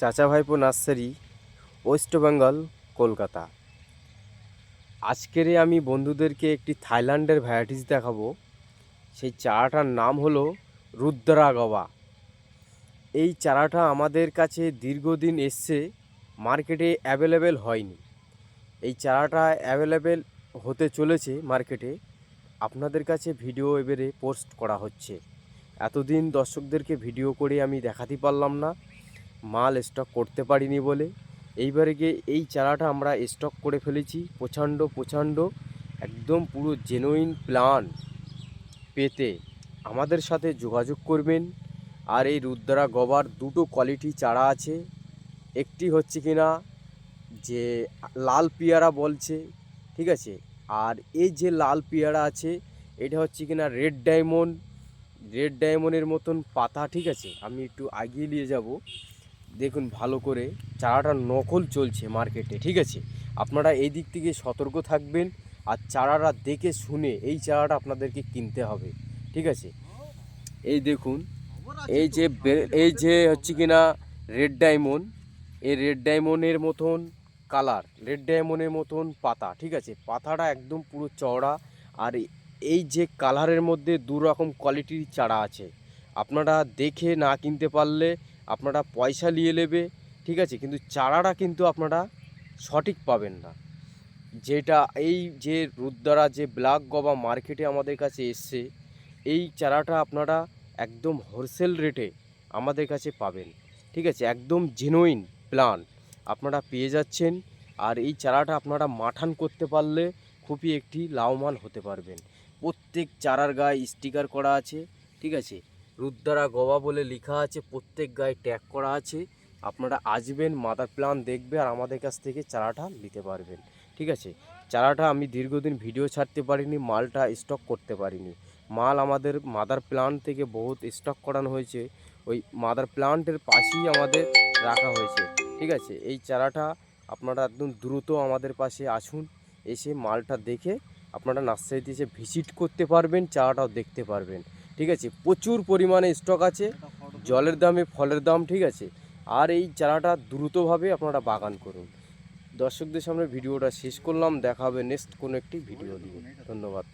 Chacha Bhaipo nursery, West Bengal, Kolkata. আজকেরে আমি বন্ধুদেরকে একটি থাইল্যান্ডের ভ্যারাইটিস দেখাবো। সেই চারাটার নাম হলো রুদ্রাগবা। এই চারাটা আমাদের কাছে দীর্ঘদিন এসছে, মার্কেটে অ্যাভেলেবেল হয়নি। এই চারাটা অ্যাভেলেবেল হতে চলেছে মার্কেটে। আপনাদের কাছে ভিডিও এবারে পোস্ট করা হচ্ছে। এতদিন দর্শকদেরকে ভিডিও করে আমি দেখাতে পারলাম না। মাল স্টক করতে পারিনি বলে। এইবারে গিয়ে এই চারাটা আমরা স্টক করে ফেলেছি, প্রচণ্ড প্রচণ্ড, একদম পুরো জেনুইন প্লান পেতে। আমাদের সাথে যোগাযোগ করবেন। আর এই রুদ্রা গবার দুটো কোয়ালিটি চারা আছে। একটি হচ্ছে কিনা যে লাল পিয়ারা বলছে, ঠিক আছে? আর এই যে লাল পিয়ারা আছে, এটা হচ্ছে কিনা রেড ডায়মন্ড রেড ডায়মন্ডের মতন পাতা, ঠিক আছে? আমি একটু আগিয়ে নিয়ে যাব। দেখুন ভালো করে চারাটা নকল চলছে মার্কেটে, ঠিক আছে? আপনারা এই দিক থেকে সতর্ক থাকবেন আর চারাটা দেখে শুনে এই চারাটা আপনাদেরকে কিনতে হবে, ঠিক আছে? এই দেখুন, এই যে এই যে হচ্ছে কিনা রেড ডায়মন্ড এই রেড ডায়মন্ডের মতন কালার রেড ডায়মন্ডের মতন পাতা, ঠিক আছে? পাতাটা একদম পুরো চওড়া আর এই যে কালারের মধ্যে দু রকম কোয়ালিটির চারা আছে। আপনারা দেখে না কিনতে পারলে আপনারা পয়সা নিয়ে নেবে, ঠিক আছে? কিন্তু চারাটা কিন্তু আপনারা সঠিক পাবেন না। যেটা এই যে রুদ্দারা, যে ব্ল্যাক গবা মার্কেটে আমাদের কাছে এসছে, এই চারাটা আপনারা একদম হোলসেল রেটে আমাদের কাছে পাবেন। ঠিক আছে? একদম জেনুইন প্লান আপনারা পেয়ে যাচ্ছেন। আর এই চারাটা আপনারা মাঠান করতে পারলে খুবই একটি লাভবান হতে পারবেন। প্রত্যেক চারার গায়ে স্টিকার করা আছে, ঠিক আছে? রুদ্দারা গবা বলে লেখা আছে, প্রত্যেক গায়ে ট্যাগ করা আছে। আপনারা আসবেন মাদার প্লান দেখবে আর আমাদের কাছ থেকে চারাটা নিতে পারবেন। ঠিক আছে? চারাটা আমি দীর্ঘদিন ভিডিও ছাড়তে পারিনি, মালটা স্টক করতে পারিনি। মাল আমাদের মাদার প্লান্ট থেকে বহুত স্টক করানো হয়েছে। ওই মাদার প্লান্টের পাশেই আমাদের রাখা হয়েছে। ঠিক আছে? এই চারাটা আপনারা একদম দ্রুত আমাদের পাশে আসুন, এসে মালটা দেখে আপনারা নার্সারিতে এসে ভিজিট করতে পারবেন, চারাটাও দেখতে পারবেন। ঠিক আছে? প্রচুর পরিমাণে স্টক আছে, জলের দামে ফলের দাম, ঠিক আছে? আর এই চারাটা দ্রুতভাবে আপনারা বাগান করুন। দর্শকদের সামনে ভিডিওটা শেষ করলাম দেখা হবে নেক্সট কোনো একটি ভিডিও দিয়ে ধন্যবাদ।